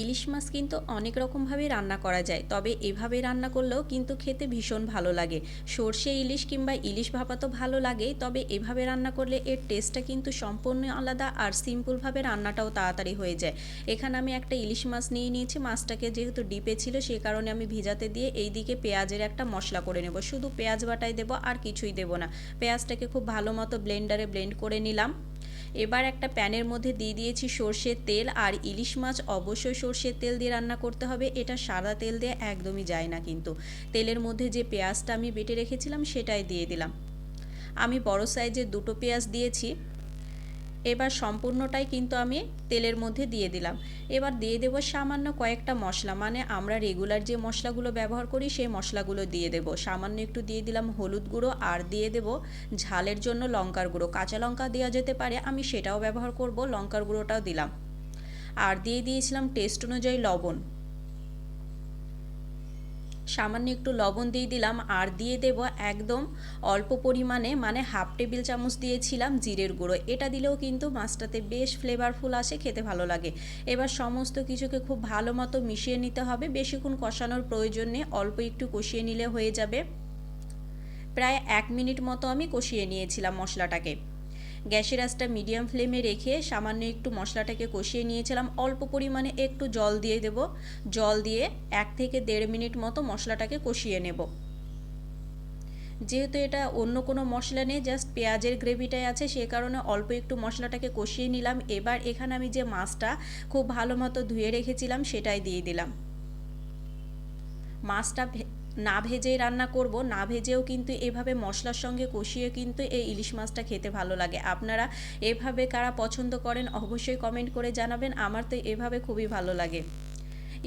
ইলিশ মাছ কিন্তু অনেক রকমভাবে রান্না করা যায়, তবে এভাবে রান্না করলেও কিন্তু খেতে ভীষণ ভালো লাগে। সর্ষে ইলিশ কিংবা ইলিশ ভাপা তো ভালো লাগেই তবে এভাবে রান্না করলে এর টেস্টটা কিন্তু সম্পূর্ণ আলাদা আর সিম্পলভাবে রান্নাটাও তাড়াতাড়ি হয়ে যায়। এখানে আমি একটা ইলিশ মাছ নিয়ে নিয়েছি, মাছটাকে যেহেতু ডিপে ছিল সেই কারণে আমি ভিজাতে দিয়ে এই দিকে পেঁয়াজের একটা মশলা করে নেব। শুধু পেঁয়াজ বাটাই দেবো আর কিছুই দেবো না। পেঁয়াজটাকে খুব ভালো মতো ব্লেন্ডারে ব্লেন্ড করে নিলাম। এবার একটা প্যানের মধ্যে দিয়ে দিয়েছি সর্ষের তেল আর ইলিশ মাছ অবশ্যই সর্ষের তেল দিয়ে রান্না করতে হবে। এটা সাদা তেল দিয়ে একদমই যায় না কিন্তু। তেলের মধ্যে যে পেঁয়াজটা আমি বেটে রেখেছিলাম সেটাই দিয়ে দিলাম। আমি বড় সাইজের দুটো পেঁয়াজ দিয়েছি। এবার সম্পূর্ণটাই কিন্তু আমি তেলের মধ্যে দিয়ে দিলাম। এবার দিয়ে দেব সামান্য কয়েকটা মশলা মানে আমরা রেগুলার যে মশলাগুলো ব্যবহার করি সেই মশলাগুলো দিয়ে দেব। সামান্য একটু দিয়ে দিলাম হলুদ গুঁড়ো আর দিয়ে দেব ঝালের জন্য লঙ্কার গুঁড়ো। কাঁচা লঙ্কা দেওয়া যেতে পারে, আমি সেটাও ব্যবহার করব, লঙ্কার গুঁড়োটাও দিলাম। আর দিয়ে দিয়েছিলাম টেস্ট অনুযায়ী লবণ। সামান্য একটু লবণ দিয়ে দিলাম, আর দিয়ে দেব একদম অল্প পরিমাণে মানে হাফ টেবিল চামচ দিয়েছিলাম জিরের গুঁড়ো। এটা দিলেও কিন্তু মাছটাতে বেশ ফ্লেভারফুল আসে, খেতে ভালো লাগে। এবার সমস্ত কিছুকে খুব ভালো মতো মিশিয়ে নিতে হবে। বেশিক্ষণ কষানোর প্রয়োজন নেই, অল্প একটু কষিয়ে নিলে হয়ে যাবে। প্রায় এক মিনিট মতো আমি কষিয়ে নিয়েছিলাম মশলাটাকে। গ্যাসের আঁচটা মিডিয়াম ফ্লেমে রেখে সামান্য একটু মশলাটাকে কষিয়ে নিয়েছিলাম। অল্প পরিমাণে একটু জল দিয়ে দেব। জল দিয়ে এক থেকে দেড় মিনিট মতো মশলাটাকে কষিয়ে নেব। যেহেতু এটা অন্য কোনো মশলা নেই জাস্ট পেঁয়াজের গ্রেভিটাই আছে, সে কারণে অল্প একটু মশলাটাকে কষিয়ে নিলাম। এবার এখানে আমি যে মাছটা খুব ভালো মতো ধুয়ে রেখেছিলাম, সেটাই দিয়ে দিলাম। মাছটা না ভেজেই রান্না করব, না ভেজেও কিন্তু এভাবে মশলার সঙ্গে কষিয়ে কিন্তু এই ইলিশ মাছটা খেতে ভালো লাগে। আপনারা এভাবে কারা পছন্দ করেন অবশ্যই কমেন্ট করে জানাবেন, আমার তো এভাবে খুবই ভালো লাগে।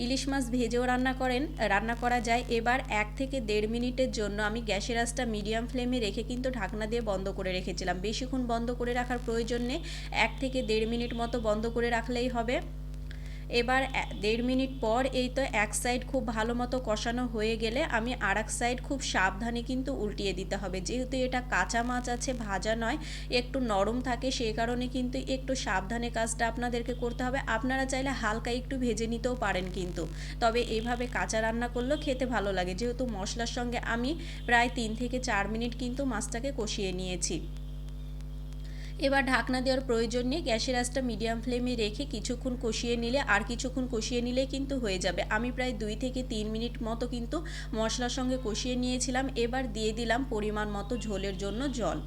ইলিশ মাছ ভেজেও রান্না করেন, রান্না করা যায়। এবার এক থেকে দেড় মিনিটের জন্য আমি গ্যাসের আঁচটা মিডিয়াম ফ্লেমে রেখে কিন্তু ঢাকনা দিয়ে বন্ধ করে রেখেছিলাম। বেশিক্ষণ বন্ধ করে রাখার প্রয়োজন নেই, এক থেকে দেড় মিনিট মতো বন্ধ করে রাখলেই হবে। এবার দেড় মিনিট পর এই তো এক সাইড খুব ভালো মতো কষানো হয়ে গেলে আমি আর এক সাইড খুব সাবধানে কিন্তু উল্টিয়ে দিতে হবে। যেহেতু এটা কাঁচা মাছ আছে, ভাজা নয়, একটু নরম থাকে সেই কারণে কিন্তু একটু সাবধানে কাজটা আপনাদেরকে করতে হবে। আপনারা চাইলে হালকা একটু ভেজে নিতেও পারেন কিন্তু। তবে এইভাবে কাঁচা রান্না করলেও খেতে ভালো লাগে। যেহেতু মশলার সঙ্গে আমি প্রায় তিন থেকে চার মিনিট কিন্তু মাছটাকে কষিয়ে নিয়েছি। এবার ঢাকনা দেওয়ার প্রয়োজন নেই। গ্যাসের আঁচটা মিডিয়াম ফ্লেমে রেখে কিছুক্ষণ কষিয়ে নিলে আর কিছুক্ষণ কষিয়ে নিলে কিন্তু হয়ে যাবে। আমি প্রায় দুই থেকে তিন মিনিট মতো কিন্তু মশলার সঙ্গে কষিয়ে নিয়েছিলাম। এবার দিয়ে দিলাম পরিমাণ মতো ঝোলের জন্য জল।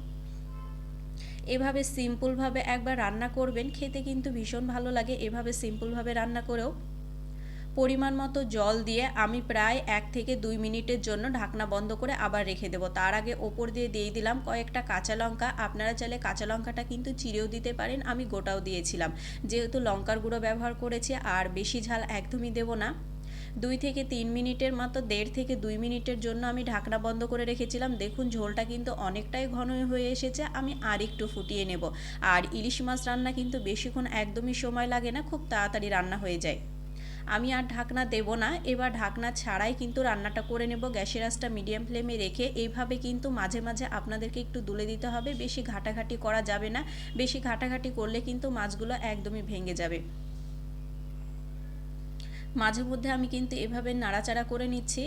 এভাবে সিম্পলভাবে একবার রান্না করবেন, খেতে কিন্তু ভীষণ ভালো লাগে। এভাবে সিম্পলভাবে রান্না করেও পরিমাণ মতো জল দিয়ে আমি প্রায় এক থেকে দুই মিনিটের জন্য ঢাকনা বন্ধ করে আবার রেখে দেবো। তার আগে ওপর দিয়ে দিয়ে দিলাম কয়েকটা কাঁচা লঙ্কা। আপনারা চাইলে কাঁচা লঙ্কাটা কিন্তু চিড়েও দিতে পারেন, আমি গোটাও দিয়েছিলাম। যেহেতু লঙ্কার গুঁড়ো ব্যবহার করেছি, আর বেশি ঝাল একদমই দেবো না। দুই থেকে তিন মিনিটের মতো, দেড় থেকে দুই মিনিটের জন্য আমি ঢাকনা বন্ধ করে রেখেছিলাম। দেখুন, ঝোলটা কিন্তু অনেকটাই ঘন হয়ে এসেছে, আমি আর একটু ফুটিয়ে নেব। আর ইলিশ মাছ রান্না কিন্তু বেশিক্ষণ একদমই সময় লাগে না, খুব তাড়াতাড়ি রান্না হয়ে যায়। আমি আর ঢাকনা দেব না। এবার ঢাকনা ছাড়াই কিন্তু রান্নাটা করে নেব। গ্যাসের আঁচটা মিডিয়াম ফ্লেমে রেখে এইভাবে কিন্তু মাঝে মাঝে আপনাদেরকে একটু দুলে দিতে হবে। বেশি ঘাটাঘাটি করা যাবে না। বেশি ঘাটাঘাটি করলে কিন্তু মাছগুলো একদমই ভেঙে যাবে। মাঝে মধ্যে আমি কিন্তু এভাবে নাড়াচাড়া করে নিচ্ছি।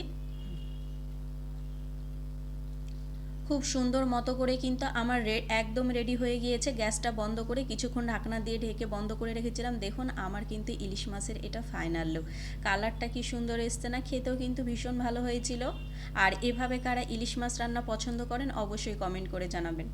খুব সুন্দর মতো করে কিন্তু আমার রে একদম রেডি হয়ে গিয়েছে গ্যাসটা বন্ধ করে কিছুক্ষণ ঢাকনা দিয়ে ঢেকে বন্ধ করে রেখেছিলাম। দেখুন, আমার কিন্তু ইলিশ মাছের এটা ফাইনাল লুক কালারটা কি সুন্দর এসছে না, খেতেও কিন্তু ভীষণ ভালো হয়েছিল। আর এভাবে কারা ইলিশ মাছ রান্না পছন্দ করেন, অবশ্যই কমেন্ট করে জানাবেন।